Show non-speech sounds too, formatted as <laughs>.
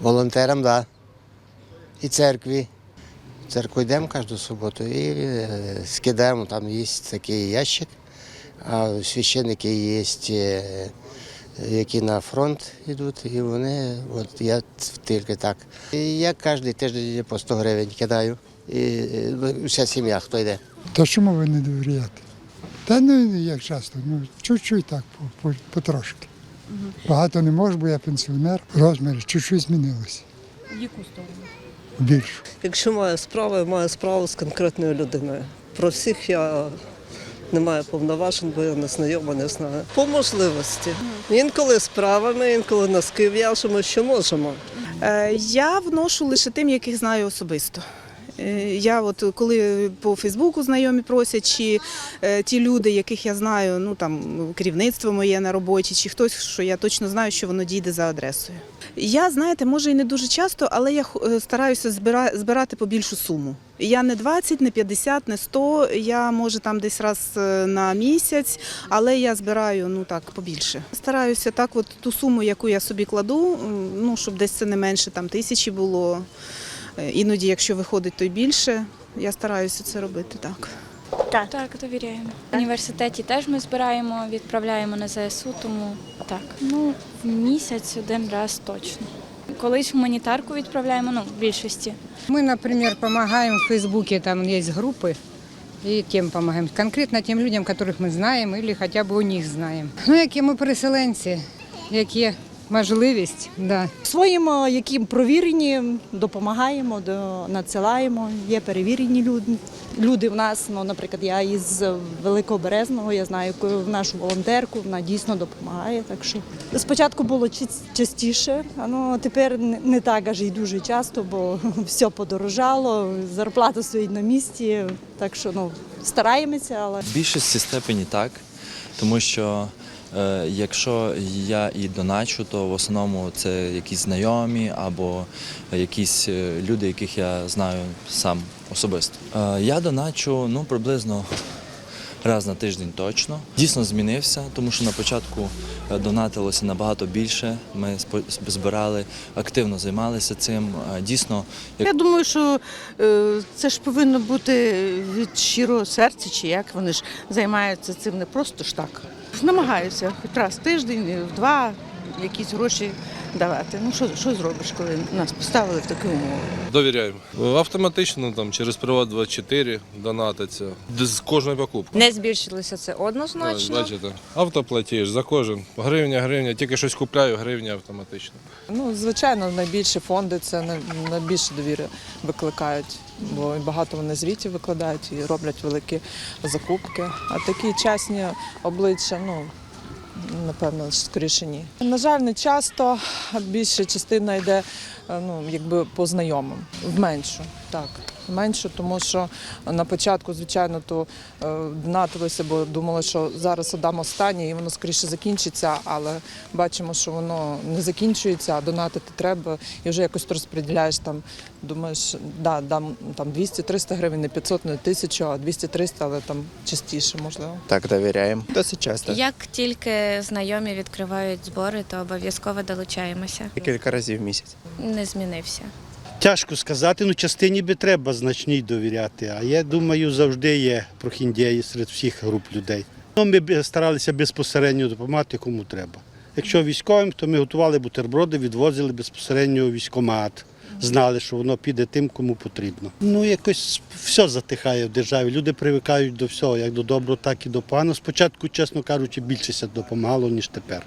Волонтерам, так. Да. І церкві. В церкву йдемо кожну суботу і е, скидаємо, там є такий ящик, а священники є, е, які на фронт йдуть, і вони, от я тільки так. І я кожен тиждень по 100 гривень кидаю. І е, вся сім'я, хто йде. То чому ви не довіряєте? Та ну як часто, ну чуть-чуть так, по- по- потрошки. Багато не можу, бо я пенсіонер. Розміри чуть-чуть змінилися. Яку сторону? Більше. Якщо маю справу, я маю справу з конкретною людиною. Про всіх я не маю повноважень, бо я не знайома, не знаю. По можливості. Інколи справами, інколи носки в'яжемо, що можемо. Е, Я вношу лише тим, яких знаю особисто. Е, Я от коли по Фейсбуку знайомі просять, чи е, ті люди, яких я знаю, ну там керівництво моє на роботі, чи хтось, що я точно знаю, що воно дійде за адресою. Я, знаєте, може і не дуже часто, але я е, стараюся збира- збирати по більшу суму. Я не 20, не 50, не 100, я може там десь раз на місяць, але я збираю ну так побільше. Стараюся так, от ту суму, яку я собі кладу, ну щоб десь це не менше там тисячі було. Е, Іноді, якщо виходить, то й більше. Я стараюся це робити так. Так. Так, довіряємо. В університеті теж ми збираємо, відправляємо на ЗСУ, тому так. Ну, в місяць один раз точно. Колись гуманітарку відправляємо, ну, в більшості. Мы, например, помогаем в Фейсбуке, там есть группы, и тем помогаем. Конкретно тем людям, которых мы знаем или хотя бы у них знаем. Ну, які ми переселенці, як є можливість, да. Своїм, е, які провірені, допомагаємо, до- надсилаємо. Є перевірені люди. Люди в нас, ну, наприклад, я із Великого Березного, я знаю нашу волонтерку, вона дійсно допомагає. Так що спочатку було частіше, а ну тепер не- так аж і дуже часто, бо <laughs> все подорожало, зарплата стоїть на місці. Так що ну стараємося, але В більшості степені так, тому що якщо я і доначу, то в основному це якісь знайомі або якісь е, люди, яких я знаю сам особисто. Е, я доначу ну, приблизно раз на тиждень точно. Дійсно змінився, тому що на початку е, донатилося набагато більше. Ми збирали, активно займалися цим. Е, Дійсно, Я думаю, що е, це ж повинно бути від щирого серця, чи як вони ж займаються цим не просто ж так. Намагаюся. Хоч раз в тиждень, в два якісь гроші давати. Ну що, що зробиш, коли нас поставили в такі умови? Довіряємо. Автоматично там через Приват 24 донатиться. З кожної покупки. Не збільшилося це однозначно. Бачите, автоплатіж за кожен. Гривня, гривня, тільки щось купляю, гривня автоматично. Ну, звичайно, найбільші фонди це найбільше довіри викликають, бо багато вони звітів викладають і роблять великі закупки. А такі чесні обличчя, ну напевно, скоріше ні. На жаль, не часто, більша частина йде ну, якби по знайомим, в меншу. Так, меншу, тому що на початку, звичайно, то е, донатилися, бо думали, що зараз отдам останнє і воно скоріше закінчиться, але бачимо, що воно не закінчується, а донатити треба. І вже якось ти розподіляєш там, думаєш, да, дам там 200-300 гривень, не 500, не 1000, а 200-300, але там частіше, можливо. Так, довіряємо. Досить часто. Як тільки знайомі відкривають збори, то обов'язково долучаємося. Кілька разів в місяць. Не змінився. Тяжко сказати, ну частині би треба значній довіряти. А я думаю, завжди є прохіндєї серед всіх груп людей. Ну, ми старалися безпосередньо допомагати кому треба. Якщо військовим, то ми готували бутерброди, відвозили безпосередньо військомат. Знали, що воно піде тим, кому потрібно. Ну, якось все затихає в державі. Люди привикають до всього, як до доброго, так і до поганого. Спочатку, чесно кажучи, більше допомагало, ніж тепер.